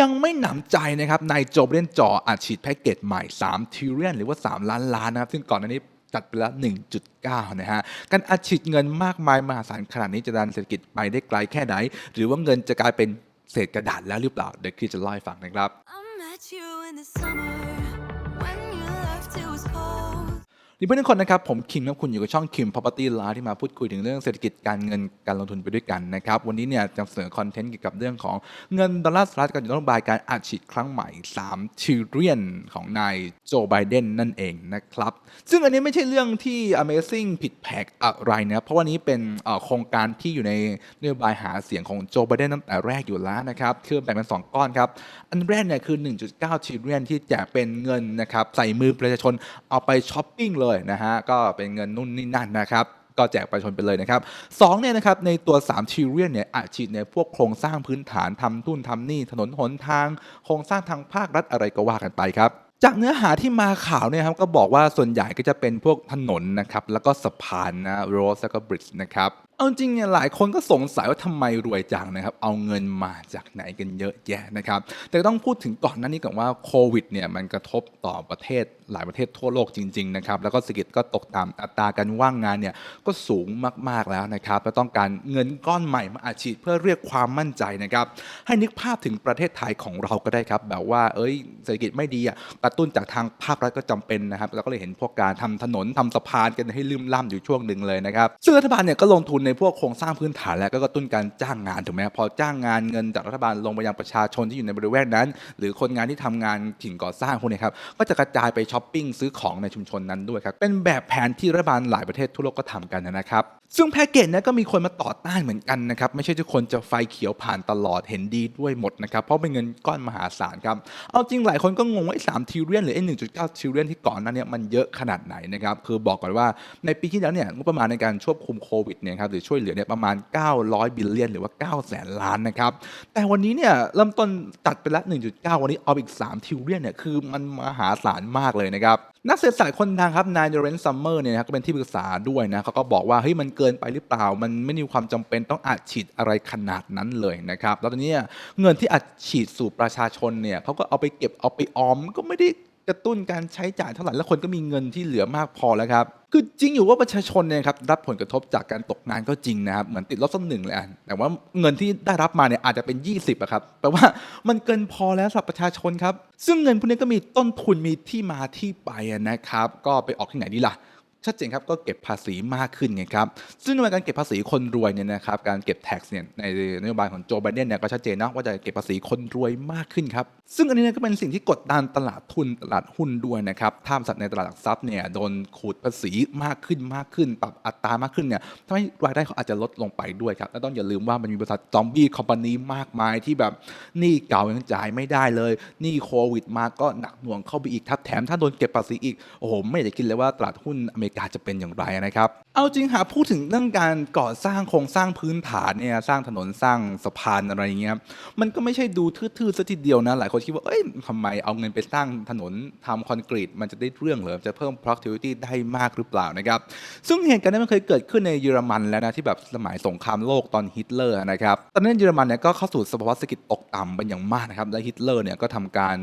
ยังไม่หนำใจนะครับนายโจเบนจออัดฉีดแพ็กเกจใหม่ 3ทิเรียนหรือว่า 3 ล้านล้านนะครับ ซึ่งก่อนหน้านี้จัดไปแล้ว 1.9 นะฮะ การอัดฉีดเงินมากมายมหาศาลขนาดนี้จะดันเศรษฐกิจไปได้ไกลแค่ไหน หรือว่าเงินจะกลายเป็นเศษกระดาษแล้วหรือเปล่า เดี๋ยวคริสจะเล่าให้ฟังนะครับ นี่เพื่อนทุกคนนะครับผมคิมครับคุณอยู่กับช่องคิม Property Live ที่มาพูดคุยถึงเรื่องเศรษฐกิจการเงินการลงทุนไปด้วยกันนะครับวันนี้เนี่ยจะเสนอคอนเทนต์เกี่ยวกับเรื่องของเงินดอลลาร์สหรัฐกับนโยบายการอัดฉีดครั้งใหม่3 t r i l l i o n ของนายโจไบเดนนั่นเองนะครับซึ่งอันนี้ไม่ใช่เรื่องที่ Amazing ผิดแผกอะไรนะเพราะว่านี้เป็นโครงการที่อยู่ในนโยบายหาเสียงของโจไบเดนตั้งแต่แรกอยู่แล้วนะครับคือแบ่งเป็นสองก้อนครับอันแรกเนี่ยคือ 1.9 t r i l l i o n ที่จกเป็นเงินนะครับใส่มือประชาชนเอาไปช้อปปิ้งเลยนะฮะก็เป็นเงินนู่นนี่นั่นนะครับก็แจกประชาชนไปเลยนะครับสองเนี่ยนะครับในตัว3ชิลเลียนเนี่ยอาจฉีดในพวกโครงสร้างพื้นฐานทำทุนทำนี่ถนนหนทาง โครงสร้างทางภาครัฐอะไรก็ว่ากันไปครับจากเนื้อหาที่มาข่าวเนี่ยครับก็บอกว่าส่วนใหญ่ก็จะเป็นพวกถนนนะครับแล้วก็สะพานนะโรสแล้วก็บริดจ์นะครับ เอาจริงเนี่ยหลายคนก็สงสัยว่าทำไมรวยจังนะครับ เอาเงินมาจากไหนกันเยอะแยะนะครับ แต่ต้องพูดถึงก่อนหน้านี้ก่อนว่าโควิดเนี่ยมันกระทบต่อประเทศหลายประเทศทั่วโลกจริง ๆ นะครับ แล้วก็เศรษฐกิจก็ตกต่ำอัตราการว่างงานเนี่ยก็สูงมากๆแล้วนะครับและต้องการเงินก้อนใหม่มาอาชีพเพื่อเรียกความมั่นใจนะครับ ให้นึกภาพถึงประเทศไทยของเราก็ได้ครับ แบบว่าเอ้ยเศรษฐกิจไม่ดีอะกระตุ้นจากทางภาครัฐก็จำเป็นนะครับเราก็เลยเห็นพวกการทำถนนทำสะพานกันให้ลืมล่ำอยู่ช่วงหนึ่งเลยนะครับซึ่งรัฐบาลเนี่ยก็ลงทุนในพวกโครงสร้างพื้นฐานแล้วก็กระตุ้นการจ้างงานถูกไหมพอจ้างงานเงินจากรัฐบาลลงไปยังประชาชนที่อยู่ในบริเวณนั้น หรือคนงานที่ทำงานถิ่นก่อสร้างพวกนี้ครับก็จะกระจายไปช้อปปิ้งซื้อของในชุมชนนั้นด้วยครับเป็นแบบแผนที่รัฐบาลหลายประเทศทั่วโลกก็ทำกันนะครับซึ่งแพ็กเกจนี้ก็มีคนมาต่อต้านเหมือนกันนะครับไม่ใช่ทุกคนจะไฟเขียวผ่านตลอดเห็นดีด้วยหมดนะครับเพราะเป็นเงินก้อนมหาศาลครับเอาจริงหลายคนก็งงว่าไอ้สามทิเรียนหรือไอ้หนึ่งจุดเก้าทิเรียนที่ก่อนนั้นเนี่ยมันเยอะขนาดไหนนะครับคือบอกก่อนว่าในปีที่แล้วเนี่ยงบประมาณในการควบคุมโควิดเนี่ยครับหรือช่วยเหลือเนี่ยประมาณ 900 บิลเลียนหรือว่า 9 แสนล้านนะครับ แต่วันนี้เนี่ยเริ่มต้นตัดไปละ 1.9 วันนี้เอาอีก 3 ทิวเรียนเนี่ยคือมันมหาศาลมากเลยนะครับ นักเศรษฐศาสตร์คนดังครับนายเดเรนซัมเมอร์เนี่ยนะครับก็เป็นที่ปรึกษาด้วยนะเขาก็บอกว่าเฮ้ยมันเกินไปหรือเปล่า มันไม่มีความจำเป็นต้องอัดฉีดอะไรขนาดนั้นเลยนะครับแล้วตอนนี้เงินที่อัดฉีดสู่ประชาชนเนี่ยเขาก็เอาไปเก็บเอาไปออมก็ไม่ได้ กระตุ้นการใช้จ่ายเท่าไหร่แล้วคนก็มีเงินที่เหลือมากพอแล้วครับคือจริงอยู่ว่าประชาชนเนี่ยครับรับผลกระทบจากการตกงานก็จริงนะครับเหมือนติดลบสักหนึ่งเลยอะแต่ว่าเงินที่ได้รับมาเนี่ยอาจจะเป็น 20อะครับแปลว่ามันเกินพอแล้วสำหรับประชาชนครับซึ่งเงินพวกนี้ก็มีต้นทุนมีที่มาที่ไปนะครับก็ไปออกที่ไหนดีล่ะ ชัดเจนครับก็เก็บภาษีมากขึ้นไงครับซึ่งในการเก็บภาษีคนรวยเนี่ยนะครับการเก็บ tax เนี่ยในนโยบายของโจไบเดนเนี่ยก็ชัดเจนนะว่าจะเก็บภาษีคนรวยมากขึ้นครับซึ่งอันนี้ก็เป็นสิ่งที่กดดันตลาดทุนตลาดหุ้นด้วยนะครับถ้าบริษัทในตลาดหลักทรัพย์เนี่ยโดนขูดภาษีมากขึ้นมากขึ้นปรับอัตรามากขึ้นเนี่ยทำให้รายได้เขาอาจจะลดลงไปด้วยครับและต้องอย่าลืมว่ามันมีบริษัทซอมบี้คอมพานีมากมายที่แบบหนี้เก่ายังจ่ายไม่ได้เลยหนี้โควิดมาก็หนักหน่วงเข้าไปอีกครับแถมถ้าโดนเก็บภาษีอีกโอ้โหไม่อยากจะคิดเลยว่าตลาดหุ้นอเมริกาจะเป็นอย่างไรนะครับ เอาจริงหาพูดถึงเรื่องการก่อสร้างโครงสร้างพื้นฐานเนี่ยสร้างถนนสร้างสะพานอะไรอย่างเงี้ยมันก็ไม่ใช่ดูทื่อๆซะทีเดียวนะหลายคนคิดว่าเอ้ยทำไมเอาเงินไปสร้างถนนทำคอนกรีต มันจะได้เรื่องเหรอจะเพิ่ม productivity ได้มากหรือเปล่านะครับ ซึ่งเหตุการณ์นี้มันเคยเกิดขึ้นในเยอรมันแล้วนะที่แบบสมัยสงครามโลกตอนฮิตเลอร์นะครับตอนนั้นเยอรมันเนี่ยก็เข้าสู่สภาวะเศรษฐกิจตกต่ำเป็นอย่างมากนะครับและฮิตเลอร์เนี่ยก็ทำการ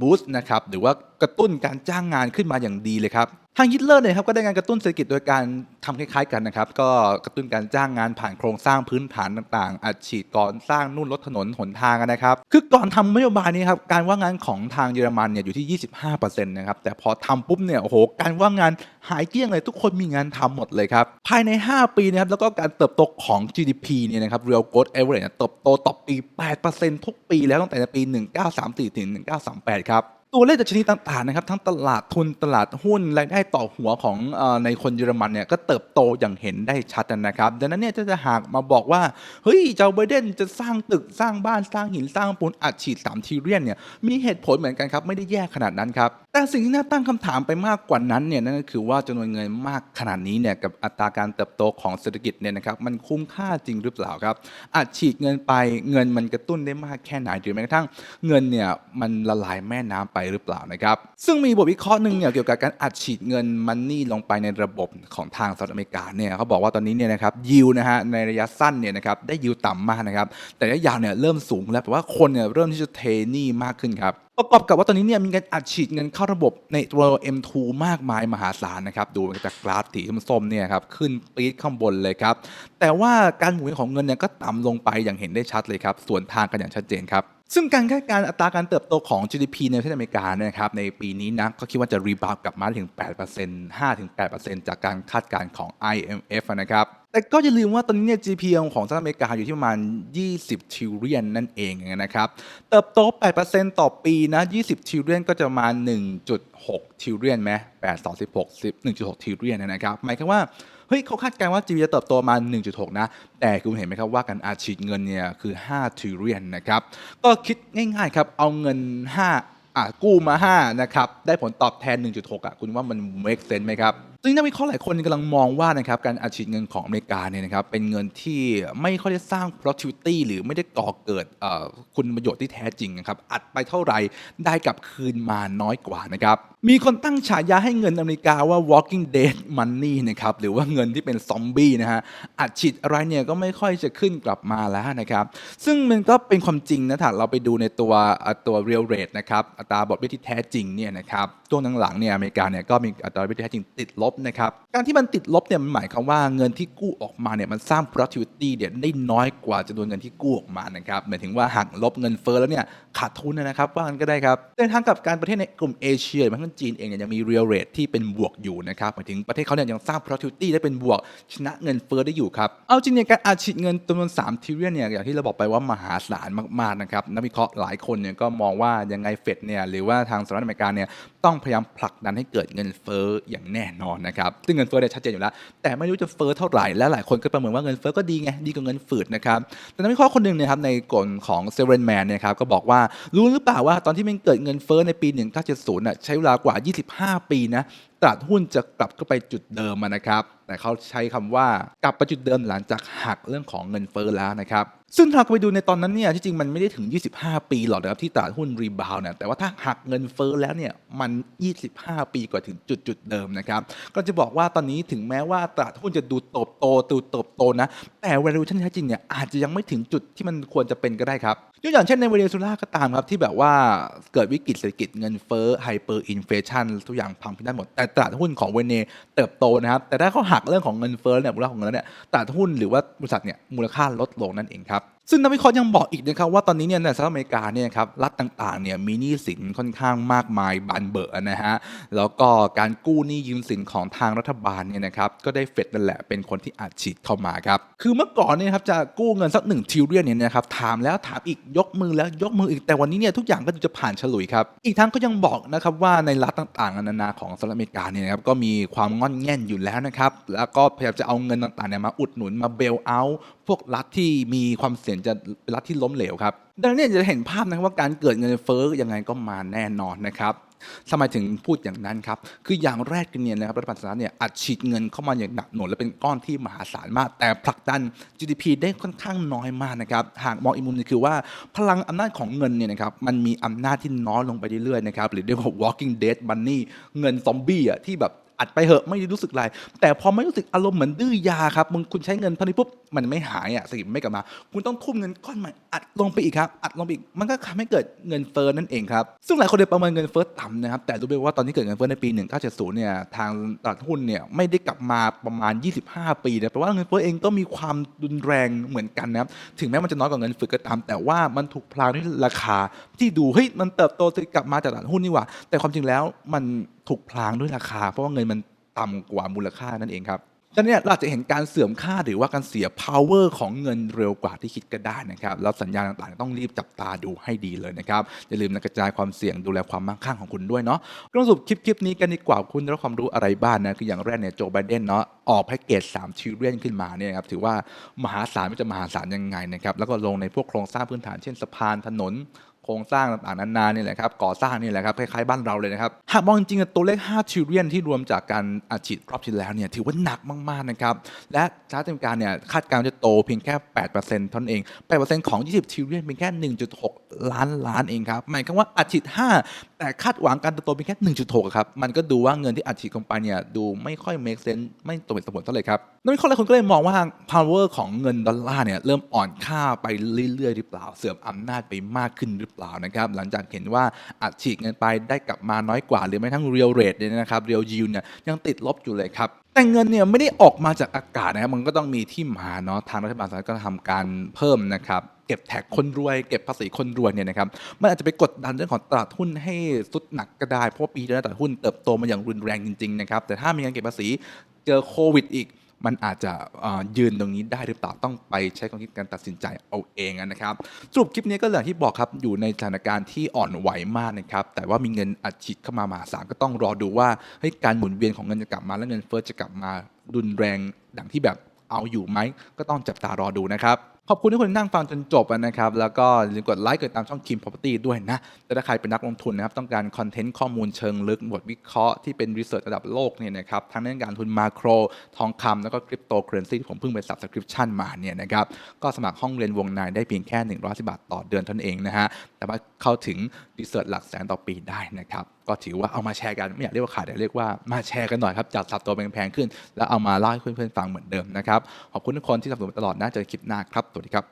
บูสต์นะครับหรือว่า กระตุ้นการจ้างงานขึ้นมาอย่างดีเลยครับทางฮิตเลอร์เนี่ยครับก็ได้การกระตุ้นเศรษฐกิจโดยการทำคล้ายๆกันนะครับ ก็กระตุ้นการจ้างงานผ่านโครงสร้างพื้นฐานต่างๆ อัดฉีดก่อนสร้างนู่นลดถนนหนทางนะครับ คือก่อนทำนโยบายนี้ครับการว่างงานของทางเยอรมันเนี่ยอยู่ที่ 25%นะครับแต่พอทำปุ๊บเนี่ยโอ้โหการว่างงานหายเกลี้ยงเลยทุกคนมีงานทำหมดเลยครับ ภายใน 5 ปีนะครับแล้วก็การเติบโตของ GDP เนี่ยนะครับ real growth average เนี่ยเติบโตต่อปี 8%ทุกปีแล้วตั้งแต่ปี 1934ถึง1938 ครับ ตัวเลขดัชนีต่างๆนะครับ ทั้งตลาดทุนตลาดหุ้นรายได้ต่อหัวของอในคนเยอรมันเนี่ยก็เติบโตอย่างเห็นได้ชัดนะครับ ดังนั้นเนี่ยจะหากมาบอกว่า เฮ้ยเจ้าไบเดนจะสร้างตึกสร้างบ้านสร้างหินสร้างปูนอัดฉีด3ทีเรียนเนี่ยมีเหตุผลเหมือนกันครับ ไม่ได้แย่ขนาดนั้นครับ แต่สิ่งที่น่าตั้งคำถามไปมากกว่านั้นเนี่ยนั่นก็คือว่าจำนวนเงินมากขนาดนี้เนี่ยกับอัตราการเติบโตของเศรษฐกิจเนี่ยนะครับมันคุ้มค่าจริงหรือเปล่าครับอัดฉีดเงินไปเงินมันกระตุ้นได้มากแค่ไหนหรือแม้กระทั่งเงินเนี่ยมันละลายแม่น้ำไปไปหรือเปล่านะครับ ซึ่งมีบทวิเคราะห์หนึ่งเนี่ยเกี่ยวกับการอัดฉีดเงินมันนี่ลงไปในระบบของทางสหรัฐอเมริกาเนี่ยเขาบอกว่าตอนนี้เนี่ยนะครับยิวนะฮะในระยะสั้นเนี่ยนะครับได้ยิวต่ำมากนะครับ แต่ระยะยาวเนี่ยเริ่มสูงแล้วแปลว่าคนเนี่ยเริ่มที่จะเทนี้มากขึ้นครับประกอบกับว่าตอนนี้เนี่ยมีการอัดฉีดเงินเข้าระบบในตัว M2 มากมายมหาศาลนะครับดูจากกราฟสีส้มๆเนี่ยครับขึ้นปี๊ดข้างบนเลยครับแต่ว่าการหมุนของเงินเนี่ยก็ต่ำลงไปอย่างเห็นได้ชัดเลยครับส่วนทางกันอย่างชัดเจนครับ ซึ่งการคาดการณ์อัตราการเติบโตของ GDP ในประเทศอเมริกาเนยนะครับในปีนี้นะก็คิดว่าจะรีบาวกลับมาถึง 8% 5-8%จากการคาดการณ์ของ IMF นะครับ แต่ก็อย่าลืมว่าตอนนี้เนี่ย GDP ของสหรัฐอเมริกาอยู่ที่ประมาณ 20ทิลเลียนนั่นเองนะครับ เติบโต 8%ต่อปีนะ 20ทิลเลียนก็จะประมาณ1.6ทิลเลียนไหม8 2 6 10 1.6ทิลเลียนนะครับ หมายความว่าเฮ้ยเขาคาดการณ์ว่า GDP จะเติบโตมา 1.6 นะ แต่คุณเห็นไหมครับว่าการอาชีดเงินเนี่ยคือ5ทิลเลียนนะครับ ก็คิดง่ายๆครับ เอาเงิน 5 อะกู้มา 5 นะครับ ได้ผลตอบแทน 1.6 อะ คุณว่ามัน make sense ไหมครับซึ่งนักวิเคราะห์หลายคนกำลังมองว่านะครับการอัดฉีดเงินของอเมริกาเนี่ยนะครับเป็นเงินที่ไม่ค่อยได้สร้าง productivity หรือไม่ได้ก่อเกิดคุณประโยชน์ที่แท้จริงนะครับอัดไปเท่าไหร่ได้กลับคืนมาน้อยกว่านะครับมีคนตั้งฉายาให้เงินอเมริกาว่า walking dead money นะครับหรือว่าเงินที่เป็นซอมบี้นะฮะอัดฉีดอะไรเนี่ยก็ไม่ค่อยจะขึ้นกลับมาแล้วนะครับซึ่งมันก็เป็นความจริงนะถ้าเราไปดูในตัวตัว real rate นะครับอัตราดอกเบี้ยที่แท้จริงเนี่ยนะครับช่วงหลังๆเนี่ยอเมริกาเนี่ยก็มีอัตราดอกเบี้ยที่แท้จริงติดลบนะครับ การที่มันติดลบเนี่ยมันหมายความว่าเงินที่กู้ออกมาเนี่ยมันสร้าง productivity เนี่ยได้น้อยกว่าจำนวนเงินที่กู้ออกมานะครับหมายถึงว่าหักลบเงินเฟ้อแล้วเนี่ยขาดทุนนะครับว่างั้นก็ได้ครับแต่ทางกับการประเทศในกลุ่มเอเชียอย่างเช่นจีนเองเนี่ยยังมี real rate ที่เป็นบวกอยู่นะครับหมายถึงประเทศเขาเนี่ยยังสร้าง productivity ได้เป็นบวก ชนะเงินเฟ้อได้อยู่ครับเอาจริงเนี่ยการอัดฉีดเงินจำนวน3 trillion เนี่ยอย่างที่เราบอกไปว่ามหาศาลมากๆนะครับนักวิเคราะห์หลายคนเนี่ยก็มองว่ายังไงเฟดเนี่ยหรือว่าทางสหรัฐอเมริกาเนี่ยต้องพยายามผลักดันให้เกิดเงินเฟ้ออย่างแน่นอนนะครับซึ่งเงินเฟ้อเนี่ยชัดเจนอยู่แล้ว แต่ไม่รู้จะเฟ้อเท่าไหร่และหลายคนก็ประเมินว่าเงินเฟ้อก็ดีไงดีกว่าเงินฝืดนะครับแต่นักวิเคราะห์คนหนึ่งนะครับในกลของเซเรนแมนเนี่ยครับก็บอกว่ารู้หรือเปล่าว่าตอนที่มันเกิดเงินเฟ้อในปี 1970น่ะใช้เวลากว่า 25 ปีนะตลาดหุ้นจะกลับเข้าไปจุดเดิมนะครับ แต่เขาใช้คำว่ากลับไปจุดเดิมหลังจากหักเรื่องของเงินเฟ้อแล้วนะครับ ซึ่งถ้าก็ไปดูในตอนนั้นเนี่ยที่จริงมันไม่ได้ถึง 25 ปีหรอกนะครับที่ตลาดหุ้นรีบาวด์เนี่ยแต่ว่าถ้าหักเงินเฟ้อแล้วเนี่ยมัน 25 ปีกว่าถึงจุดจุดๆเดิมนะครับก็จะบอกว่าตอนนี้ถึงแม้ว่าตลาดหุ้นจะดูเติบโตดูเติบโตนะแต่ valuation แท้จริงเนี่ยอาจจะยังไม่ถึงจุดที่มันควรจะเป็นก็ได้ครับยกอย่างเช่นในเวเนซุเอลาก็ตามครับ ที่แบบว่าเกิดวิกฤตเศรษฐกิจเงินเฟ้อไฮเปอร์อินเฟชันทุกอย่างพังพินาศหมด แต่ตลาดหุ้นของเวเนเติบโตนะครับ แต่ถ้าเขาหักเรื่องของเงินเฟ้อเนี่ยมูลค่าของเงินเนี่ยตลาดหุ้นหรือว่าบริษัทเนี่ยมูลค่าลดลงนั่นเองครับ ซึ่งนักวิเคราะห์ยังบอกอีกนะครับว่าตอนนี้เนี่ยในสหรัฐอเมริกาเนี่ยครับรัฐต่างๆเนี่ยมีหนี้สินค่อนข้างมากมายบานเบอร์นะฮะแล้วก็การกู้หนี้ยืมสินของทางรัฐบาลเนี่ยนะครับก็ได้เฟดนั่นแหละเป็นคนที่อัดฉีดเข้ามาครับคือเมื่อก่อนเนี่ยครับจะกู้เงินสักหนึ่งทิลเลียนเนี่ยนะครับถามแล้วถามอีกยกมือแล้วยกมืออีกแต่วันนี้เนี่ยทุกอย่างก็จะผ่านฉลุยครับอีกทั้งก็ยังบอกนะครับว่าในรัฐต่างๆนานาของสหรัฐอเมริกาเนี่ยนะครับก็มีความงอนแง่นอยู่แล้วนะครับแล้วก็พยายามจะเอาเงินต่างๆเนี่ยมาอุดหนุนมาเบลเอา พวกรัฐที่มีความเสี่ยงจะเป็นรัฐที่ล้มเหลวครับ ดังนั้นจะเห็นภาพนะครับว่าการเกิดเงินเฟ้อยังไงก็มาแน่นอนนะครับทำไมถึงพูดอย่างนั้นครับ คืออย่างแรกเนี่ยนะครับรัฐบาลสหรัฐเนี่ยอัดฉีดเงินเข้ามาอย่างหนักหน่วงและเป็นก้อนที่มหาศาลมาก แต่ผลักดัน GDP ได้ค่อนข้างน้อยมากนะครับ หากมองอีกมุมหนึงคือว่าพลังอำนาจของเงินเนี่ยนะครับมันมีอำนาจที่น้อยลงไปเรื่อยๆนะครับหรือเรียกว่า walking dead money เงินซอมบี้อะที่แบบ อัดไปเหอะไม่รู้สึกอะไร แต่พอไม่รู้สึกอารมณ์เหมือนดื้อยาครับมึงคุณใช้เงินเท่านี้ปุ๊บมันไม่หายอะเศรษฐกิจไม่กลับมา คุณต้องทุ่มเงินก้อนใหม่อัดลงไปอีกครับอัดลงไปอีกมันก็ทำให้เกิดเงินเฟ้อนั่นเองครับซึ่งหลายคนเลยประเมินเงินเฟ้อต่ำนะครับแต่รู้ไหมว่าตอนนี้เกิดเงินเฟ้อในปี 1970 เนี่ยทางตลาดหุ้นเนี่ยไม่ได้กลับมาประมาณ 25 ปีนะแปลว่าเงินเฟ้อเองก็มีความรุนแรงเหมือนกันนะครับถึงแม้มันจะน้อยกว่าเงินฝึกก็ตาม แต่ว่ามันถูกพลางด้วยราคาที่ดูเฮ้ยมันเติบโตกลับมาจากตลาดหุ้นนี่หว่า แต่ความจริงแล้วมัน ถูกพลางด้วยราคา เพราะว่าเงินมันต่ำกว่ามูลค่านั่นเองครับดังนั้นเราจะเห็นการเสื่อมค่าหรือว่าการเสีย power ของเงินเร็วกว่าที่คิดก็ได้นะครับ แล้วสัญญาณต่างๆ ต้องรีบจับตาดูให้ดีเลยนะครับ อย่าลืมกระจายความเสี่ยงดูแลความมั่งคั่งของคุณด้วยเนาะก็สรุปคลิปคลิปนี้กันดีกว่าคุณได้รับความรู้อะไรบ้างนะ คืออย่างแรกเนี่ยโจไบเดนเนาะออกแพ็กเกจ3ชิลเลียนขึ้นมาเนี่ยครับถือว่ามหาศาลไม่จะมหาศาลยังไงนะครับแล้วก็ลงในพวกโครงสร้างพื้นฐานเช่นสะพานถนน ครงสร้างต่างๆนานานนี่แหละครับก่อสร้างนี่แหละครับคล้ายๆบ้านเราเลยนะครับหากมองจริงๆตัวเลข5 trillion ที่รวมจากการอัดฉีดรอบที่แล้วเนี่ยถือว่าหนักมากๆนะครับและสหรัฐอเมริกาเนี่ยคาดการณ์จะโตเพียงแค่ 8%เท่านั้นเอง 8%ของ 20 trillion เป็นแค่ 1.6 ล้านล้านเองครับหมายความว่าอัดฉีด5 แต่คาดหวังการเติบโตเป็นแค่ 1.6ครับ มันก็ดูว่าเงินที่อัดฉีดลงไปเนี่ยดูไม่ค่อย make sense ไม่ตรงเหตุสมผลเท่าไหร่ครับนักวิเคราะห์หลายคนก็เลยมองว่า power ของเงินดอลลาร์เนี่ยเริ่มอ่อนค่าไปเรื่อยๆหรือเปล่า เสื่อมอำนาจไปมากขึ้นหรือเปล่านะครับ หลังจากเห็นว่าอัดฉีดเงินไปได้กลับมาน้อยกว่า หรือแม้ทั้ง real rate เนี่ยนะครับ real yield เนี่ยยังติดลบอยู่เลยครับ แต่เงินเนี่ยไม่ได้ออกมาจากอากาศนะครับมันก็ต้องมีที่มาเนาะทางรัฐบาลสหรัฐก็ทำการเพิ่มนะครับเก็บแท็กคนรวยเก็บภาษีคนรวยเนี่ยนะครับมันอาจจะไปกดดันเรื่องของตลาดหุ้นให้สุดหนักก็ได้เพราะปีนี้ตลาดหุ้นเติบโตมาอย่างรุนแรงจริงๆนะครับแต่ถ้ามีการเก็บภาษีเจอโควิดอีก มันอาจจะยืนตรงนี้ได้หรือเปล่าต้องไปใช้ความคิดการตัดสินใจเอาเองนะครับสรุปคลิปนี้ก็อย่างที่บอกครับอยู่ในสถานการณ์ที่อ่อนไหวมากนะครับแต่ว่ามีเงินอัดฉีดเข้ามามหาศาลก็ต้องรอดูว่าให้การหมุนเวียนของเงินจะกลับมาและเงินเฟ้อจะกลับมารุนแรงดังที่แบบเอาอยู่ไหมก็ต้องจับตารอดูนะครับ ขอบคุณที่คนนั่งฟังจนจบนะครับ แล้วก็อย่าลืมกดไลค์กดตามช่อง Kim Property ด้วยนะแต่ถ้าใครเป็นนักลงทุนนะครับ ต้องการคอนเทนต์ข้อมูลเชิงลึกบทวิเคราะห์ที่เป็นรีเสิร์ชระดับโลกเนี่ยนะครับ ทั้งเรื่องการทุนมาโคร ทองคำแล้วก็คริปโตเคอเรนซีที่ผมเพิ่งไป subscription มาเนี่ยนะครับ ก็สมัครห้องเรียนวงในได้เพียงแค่110บาทต่อเดือนเท่านั้นเองนะฮะแต่ว่าเข้าถึงรีเสิร์ชหลักแสนต่อปีได้นะครับก็ถือว่าเอามาแชร์กันไม่อยากเรียกว่าขายแต่เรียกว่ามาแชร์กันหน่อยครับจากสับตัวแพงๆขึ้น แล้วเอามาเล่าให้เพื่อนๆฟังเหมือนเดิมนะครับขอบคุณทุกคนที่สนับสนุนตลอดนะเจอคลิปหน้าครับวัสดีครับ